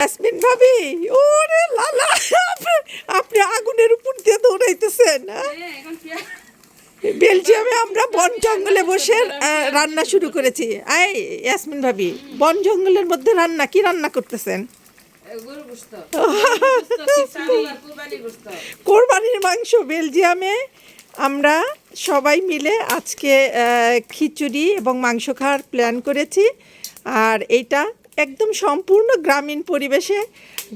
ইয়াসমিন ভাবি ওরে লালা আপনি- আগুনের উপর দিয়ে দৌড়াইতেছেন হ্যাঁ? বেলজিয়ামে আমরা বন জঙ্গলে বসে রান্না শুরু করেছি আই ইয়াসমিন ভাবি বন জঙ্গলের মধ্যে রান্না কি রান্না করতেছেন। কোরবানির মাংস বেলজিয়ামে আমরা সবাই মিলে আজকে খিচুড়ি এবং মাংস খাওয়ার প্ল্যান করেছি আর এইটা একদম সম্পূর্ণ গ্রামীণ পরিবেশে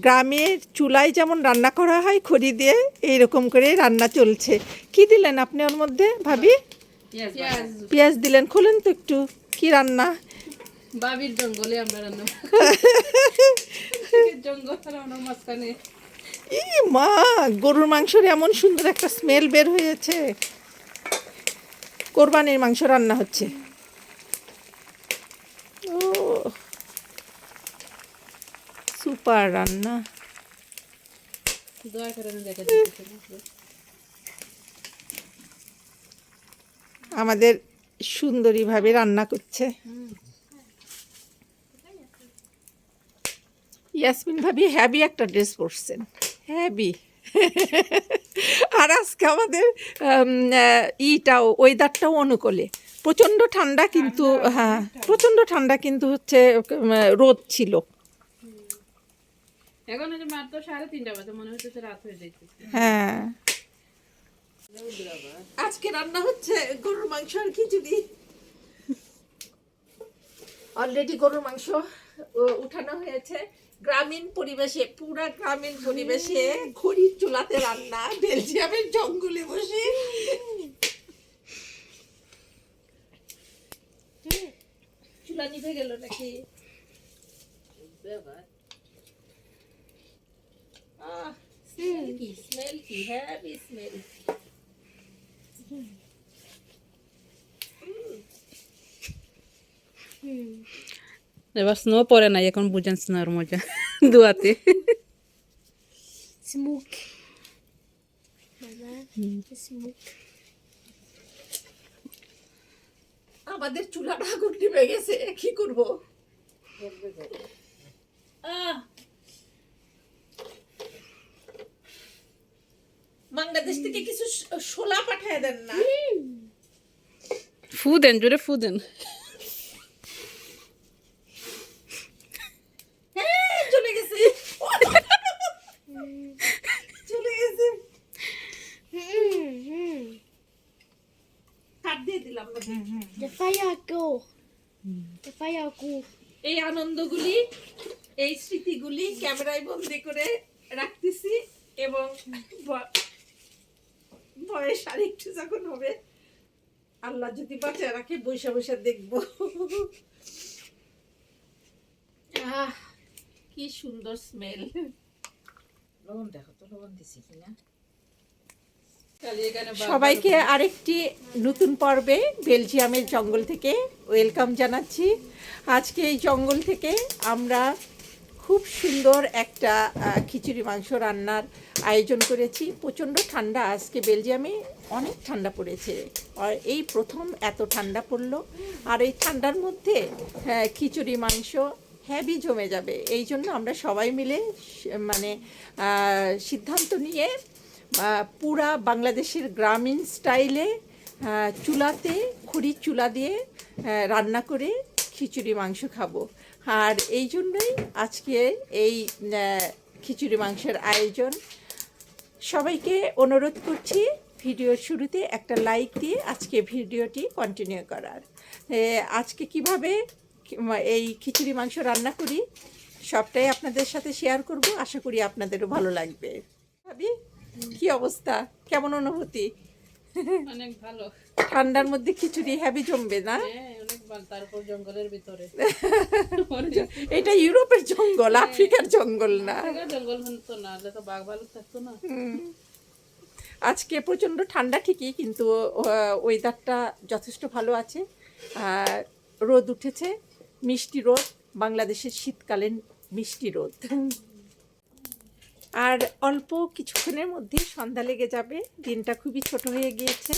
গ্রামের চুলায় যেমন রান্না করা হয় খড়ি দিয়ে এইরকম করে রান্না চলছে। কি দিলেন আপনি ওর মধ্যে ভাবি? পেঁয়াজ। দিলেন খোলেন তো একটু কি রান্না? বাবির জঙ্গলে আমরা রান্না জঙ্গল ই মা গরুর মাংসের এমন সুন্দর একটা স্মেল বের হয়েছে। কোরবানির মাংস রান্না হচ্ছে ও সুপার রান্না। আমাদের সুন্দরীভাবে রান্না করছে। ইয়াসমিন ভাবি হ্যাভি একটা ড্রেস পরছেন। হ্যাভি আর আজকে আমাদের ইটাও ওয়েদারটাও অনুকূলে। প্রচণ্ড ঠান্ডা কিন্তু হ্যাঁ প্রচণ্ড ঠান্ডা কিন্তু হচ্ছে রোদ ছিল। এখন এই যে মাত্র সাড়ে তিনটা বাজে মনে হচ্ছে রাত হয়ে যাইতেছে। হ্যাঁ। আজকে রান্না হচ্ছে গরুর মাংস আর খিচুড়ি। অলরেডি গরুর মাংস উঠানো হয়েছে। গ্রামীণ পরিবেশে পুরা গ্রামীণ পরিবেশে খড়ির চুলাতে রান্না বেলজিয়ামের জঙ্গলে বসে। চুলা নিভে গেল নাকি? আহ স্মেল কি স্মেল কি হ্যাভি স্মেল এবার স্নো পরে নাই এখন বুঝেন স্নোর মজা দুয়াতে Smoke. Mama, smoke. আমাদের চুলাটা আগুন নিভে গেছে কি করব? আহ! বাংলাদেশ থেকে কিছু শোলা পাঠায় দেন না। ফু দেন জোরে ফু দেন হ্যাঁ, চলে গেছে। চলে গেছে। কাট দিয়ে দিলাম. এই আনন্দগুলি এই স্মৃতিগুলি ক্যামেরায় বন্দি করে রাখতেছি এবং বয়স আর একটু যখন হবে আল্লাহ যদি রাখে বৈশা বৈশা দেখব। আহ কি সুন্দর স্মেল লবণ দেখো তো লবণ দিছি কিনা? সবাইকে আরেকটি নতুন পর্বে বেলজিয়ামের জঙ্গল থেকে ওয়েলকাম জানাচ্ছি। আজকে এই জঙ্গল থেকে আমরা খুব সুন্দর একটা খিচুড়ি মাংস রান্নার আয়োজন করেছি। প্রচণ্ড ঠান্ডা। আজকে বেলজিয়ামে অনেক ঠান্ডা পড়েছে। আর এই প্রথম এত ঠান্ডা পড়ল। আর এই ঠান্ডার মধ্যে হ্যাঁ, খিচুড়ি মাংস হ্যাভি জমে যাবে। এই জন্য আমরা সবাই মিলে মানে সিদ্ধান্ত নিয়ে পুরা বাংলাদেশের গ্রামীণ স্টাইলে চুলাতে খড়ির চুলা দিয়ে রান্না করে খিচুড়ি মাংস খাব। আর এই জন্যই আজকে এই খিচুড়ি মাংসের আয়োজন সবাইকে অনুরোধ করছি ভিডিওর শুরুতে একটা লাইক দিয়ে আজকে ভিডিওটি কন্টিনিউ করার। আজকে কীভাবে এই খিচুড়ি মাংস রান্না করি সবটাই আপনাদের সাথে শেয়ার করব। আশা করি আপনাদেরও ভালো লাগবে। ভাবি কি অবস্থা? কেমন অনুভূতি? অনেক ভালো। ঠান্ডার মধ্যে খিচুড়ি হ্যাভি জমবে না? হ্যাঁ। তারপর জঙ্গলের ভিতরে। এটা ইউরোপের জঙ্গল আফ্রিকার জঙ্গল না। জঙ্গল হতো না তো বাঘ ভালো থাকতো না। আজকে প্রচণ্ড ঠান্ডা ঠিকই কিন্তু ওয়েদারটা যথেষ্ট ভালো আছে। আর রোদ উঠেছে মিষ্টি রোদ বাংলাদেশের শীতকালীন মিষ্টি রোদ। আর অল্প কিছুক্ষণের মধ্যে সন্ধ্যা লেগে যাবে দিনটা খুবই ছোট হয়ে গিয়েছে।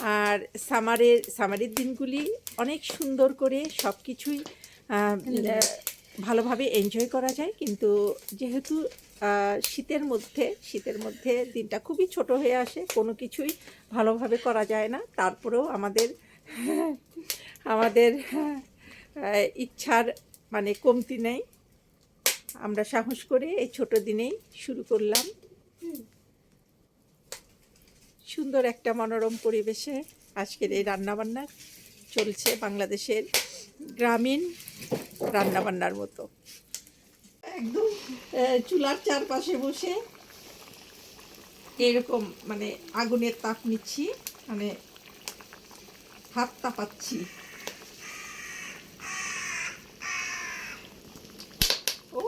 আর সামারের সামারের দিনগুলি অনেক সুন্দর করে সব কিছুই ভালোভাবে এনজয় করা যায়। কিন্তু যেহেতু শীতের মধ্যে শীতের মধ্যে দিনটা খুবই ছোট হয়ে আসে কোনো কিছুই ভালোভাবে করা যায় না। তারপরেও আমাদের আমাদের ইচ্ছার মানে কমতি নেই। আমরা সাহস করে এই ছোট দিনেই শুরু করলাম। সুন্দর একটা মনোরম পরিবেশে আজকের এই রান্নাবান্না চলছে বাংলাদেশের গ্রামীণ রান্নাবান্নার মতো। একদম চুলার চারপাশে বসে এরকম মানে আগুনের তাপ নিচ্ছি মানে হাত তাপাচ্ছি। ও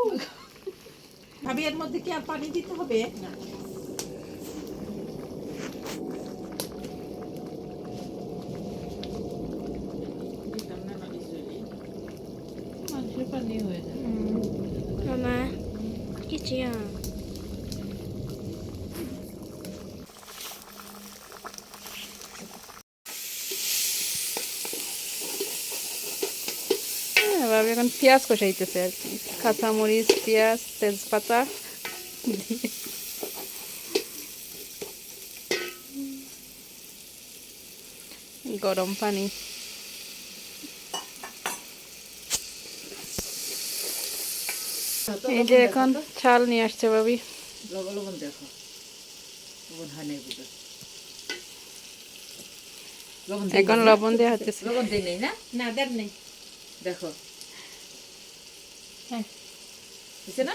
ভাবি এর মধ্যে কি আর পানি দিতে হবে? না দিতাম না নদী চলে মানুষের পানি হয়ে যায় Mamma, হ্যাঁ, এখন পেঁয়াজ কষাইতেছে আর কি। কাঁচামরিচ পেঁয়াজ তেজপাতা। গরম পানি। এই যে এখন চাল নিয়ে আসছে ভাবি। লবণ লবণ দেখো। লবণ হয় নাই বুঝো এখন লবণ দেওয়া হচ্ছে লবণ দিই নেই না? না দেন নেই। দেখো। হ্যাঁ। না?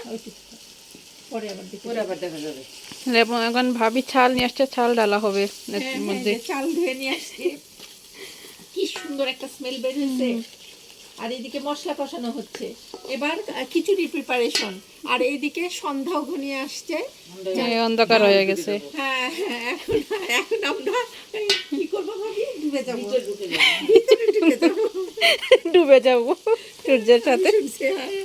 পরে আবার পরে আবার দেখা যাবে। লেবু এখন ভাবি চাল নিয়ে আসছে চাল ডালা হবে হ্যাঁ, এর হ্যাঁ, মধ্যে। চাল ধুয়ে নিয়ে আসছি। কি সুন্দর একটা স্মেল বের হয়েছে আর এদিকে মশলা কষানো হচ্ছে। এবার খিচুড়ি প্রিপারেশন আর এইদিকে সন্ধ্যাও ঘনিয়ে আসছে। অন্ধকার হয়ে গেছে। হ্যাঁ হ্যাঁ এখন এখন আমরা কি করব ভাবি? ডুবে যাব। ভিতরে ঢুকে যাবে। ভিতরে ঢুকে যাব। ডুবে যাব সূর্যের সাথে। হ্যাঁ।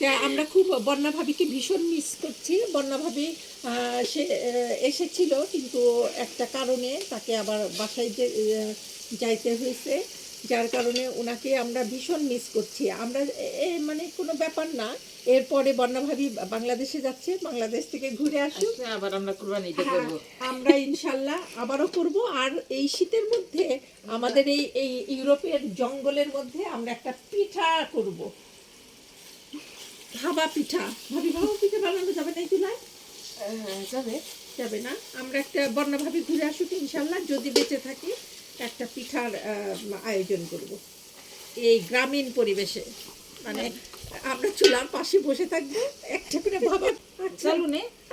তা আমরা খুব বন্যা ভাবিকে ভীষণ মিস করছি। বন্যা ভাবি আহ, সে এসেছিল কিন্তু একটা কারণে তাকে আবার বাসায় যে যাইতে হয়েছে। যার কারণে ওনাকে আমরা ভীষণ মিস করছি। আমরা মানে কোনো ব্যাপার না। এরপরে বন্যাভাবি বাংলাদেশে যাচ্ছে বাংলাদেশ থেকে ঘুরে আসুক। আবার আমরা কুরবানিটা হ্যাঁ, আমরা ইনশাল্লাহ আবারও করব। আর এই শীতের মধ্যে আমাদের এই এই ইউরোপের জঙ্গলের মধ্যে আমরা একটা পিঠা করব। ভাবা পিঠা। ভাবি ভাবা পিঠা বানানো যাবে না হ্যাঁ, যাবে। যাবে না। আমরা একটা বর্ণভাবে ঘুরে আসুক ইনশাল্লাহ যদি বেঁচে থাকি। একটা পিঠার আয়োজন করব। এই গ্রামীণ পরিবেশে। মানে আমরা চুলার পাশে বসে থাকব একটা করে ভাবা আচ্ছা।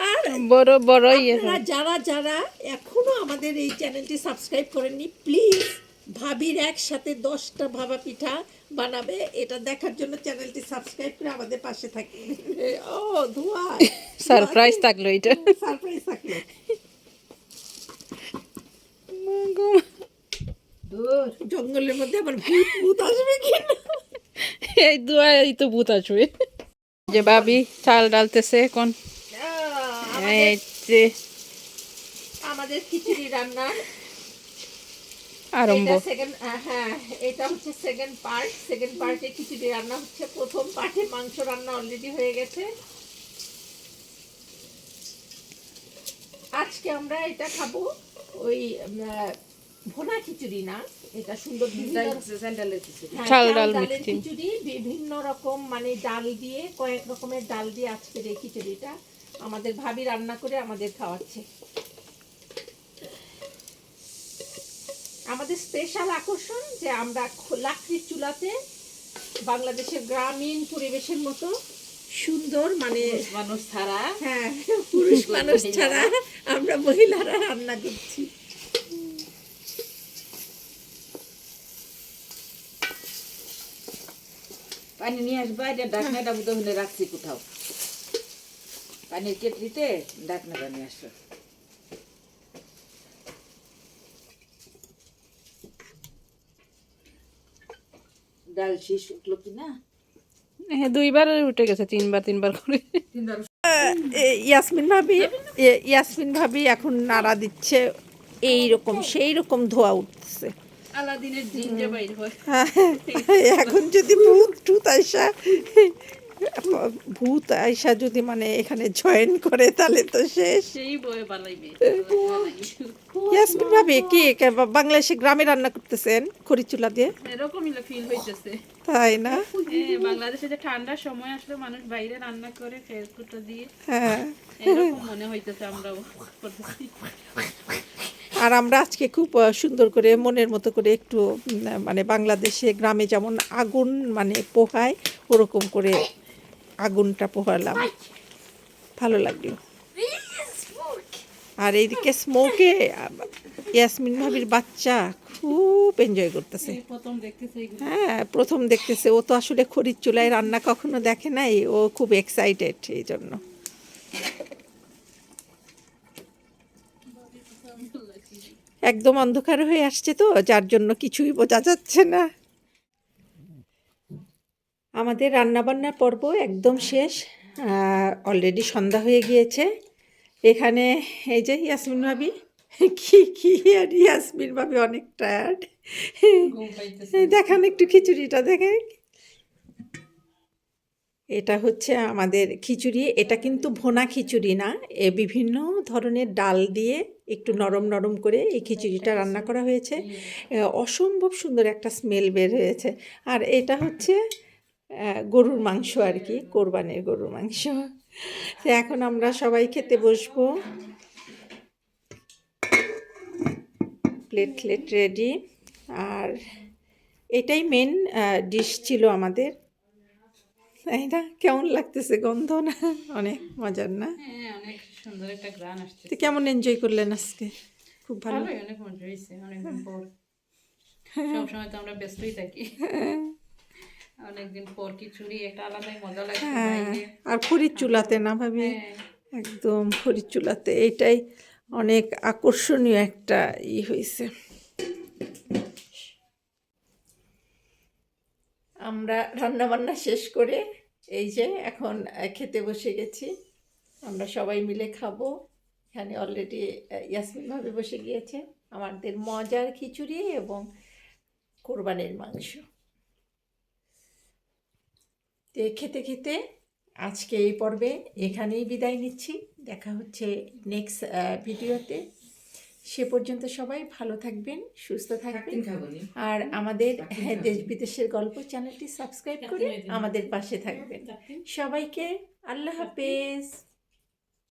আর বড় বড় ইয়ে যারা যারা এখনও আমাদের এই চ্যানেলটি সাবস্ক্রাইব করেননি প্লিজ ভাবির একসাথে দশটা ভাবা পিঠা বানাবে। এটা দেখার জন্য চ্যানেলটি সাবস্ক্রাইব করে আমাদের পাশে থাকে ও ধোয়া। সারপ্রাইজ থাকল এটা। সারপ্রাইজ থাকল। জঙ্গলের মধ্যে আবার ভূত ভূত আসবে কি এই দুয়াই তো ভূত আসবে। যে ভাবি চাল ডালতেছে এখন। এই যে আমাদের খিচুড়ি রান্না। আরম্ভ। সেকেন্ড হ্যাঁ এটা হচ্ছে সেকেন্ড পার্ট সেকেন্ড পার্টে খিচুড়ি রান্না হচ্ছে। প্রথম পার্টে মাংস রান্না অলরেডি হয়ে গেছে। আজকে আমরা এটা খাব ওই ভোনা খিচুড়ি না এটা সুন্দর বিভিন্ন স্যান্ডেল দিছি হ্যাঁ, চাল চাল ডাল খিচুড়ি বিভিন্ন রকম মানে ডাল দিয়ে কয়েক রকমের ডাল দিয়ে আজকের এই খিচুড়িটা আমাদের ভাবি রান্না করে আমাদের খাওয়াচ্ছে। আমাদের স্পেশাল আকর্ষণ যে আমরা লাকড়ির চুলাতে বাংলাদেশের গ্রামীণ পরিবেশের মতো সুন্দর মানে মানুষ ছাড়া হ্যাঁ পুরুষ মানুষ ছাড়া আমরা মহিলারা রান্না করছি। পানি নিয়ে আসবা এটা ডাকনাটা বোধ হলে রাখছি কোথাও। পানির কেটলিতে ডাকনাটা নিয়ে ডাল শেষ উঠল কি না? হ্যাঁ দুইবার উঠে গেছে তিনবার তিনবার করে। ইয়াসমিন ভাবি ইয়াসমিন ভাবি এখন নাড়া দিচ্ছে এই রকম সেই রকম ধোয়া উঠছে। আলাদিনের জিনজা বাইর হয়। এখন যদি ভূত টুত আইসা ভূত আইসা যদি মানে এখানে জয়েন করে তাহলে তো শেষ। সেই বয়ে পালাইবে। ইয়াসমিন ভাবি কি বাংলাদেশে গ্রামে রান্না করতেছেন খড়ি চুলা দিয়ে? এরকমই ফিল হইতেছে। তাই না? হ্যাঁ, বাংলাদেশে যে ঠান্ডার সময় আসলে মানুষ বাইরে রান্না করে ফেসকুটা দিয়ে। হ্যাঁ। এরকম মনে হইতেছে আমরাও করতেছি। আর আমরা আজকে খুব সুন্দর করে, মনের মতো করে একটু মানে বাংলাদেশে গ্রামে যেমন আগুন মানে পোহায়, ওরকম করে আগুনটা পোহালাম। ভালো লাগল। আর এইদিকে স্মোকে ইয়াসমিন ভাবির বাচ্চা খুব এনজয় করতেছে। হ্যাঁ প্রথম দেখতেছে। ও তো আসলে খড়ির চুলায় রান্না কখনো দেখে নাই। ও খুব এক্সাইটেড এই জন্য। একদম অন্ধকার হয়ে আসছে তো যার জন্য কিছুই বোঝা যাচ্ছে না। আমাদের রান্নাবান্নার পর্ব একদম শেষ অলরেডি সন্ধ্যা হয়ে গিয়েছে। এখানে এই যে ইয়াসমিন ভাবি কি কি আর ইয়াসমিন ভাবি অনেক টায়ার্ড দেখান একটু খিচুড়িটা দেখে এটা হচ্ছে আমাদের খিচুড়ি। এটা কিন্তু ভোনা খিচুড়ি না। এ বিভিন্ন ধরনের ডাল দিয়ে একটু নরম নরম করে এই খিচুড়িটা রান্না করা হয়েছে। অসম্ভব সুন্দর একটা স্মেল বের হয়েছে। আর এটা হচ্ছে গরুর মাংস আর কি কোরবানির গরুর মাংস। তো এখন আমরা সবাই খেতে বসবো। Plate plate ready. আর এটাই মেন ডিশ ছিল আমাদের। তাই না কেমন লাগতেছে গন্ধ না অনেক মজার না? হ্যাঁ অনেক সুন্দর একটা গ্রান আসছে তো কেমন এনজয় করলেন আজকে? খুব ভালো। অনেক মজা হয়েছে অনেকদিন পর। সবসময় তো আমরা ব্যস্তই থাকি। অনেকদিন পর খিচুড়ি একটা আলাদাই মজা লাগছে হ্যাঁ আর খড়ির চুলাতে না ভাবি? হ্যাঁ। একদম খড়ির চুলাতে। এইটাই অনেক আকর্ষণীয় একটা ই হয়েছে। আমরা রান্না বান্না শেষ করে এই যে এখন খেতে বসে গেছি। আমরা সবাই মিলে খাব। এখানে অলরেডি ইয়াসমিন ভাবে বসে গিয়েছে। আমাদের মজার খিচুড়ি এবং কোরবানির মাংস। তো খেতে খেতে আজকে এই পর্বে এখানেই বিদায় নিচ্ছি। দেখা হচ্ছে নেক্সট ভিডিওতে। সে পর্যন্ত সবাই ভালো থাকবেন সুস্থ থাকবেন আর আমাদের দেশ বিদেশের গল্প চ্যানেলটি সাবস্ক্রাইব করে আমাদের পাশে থাকবেন। সবাইকে আল্লাহ হাফেজ।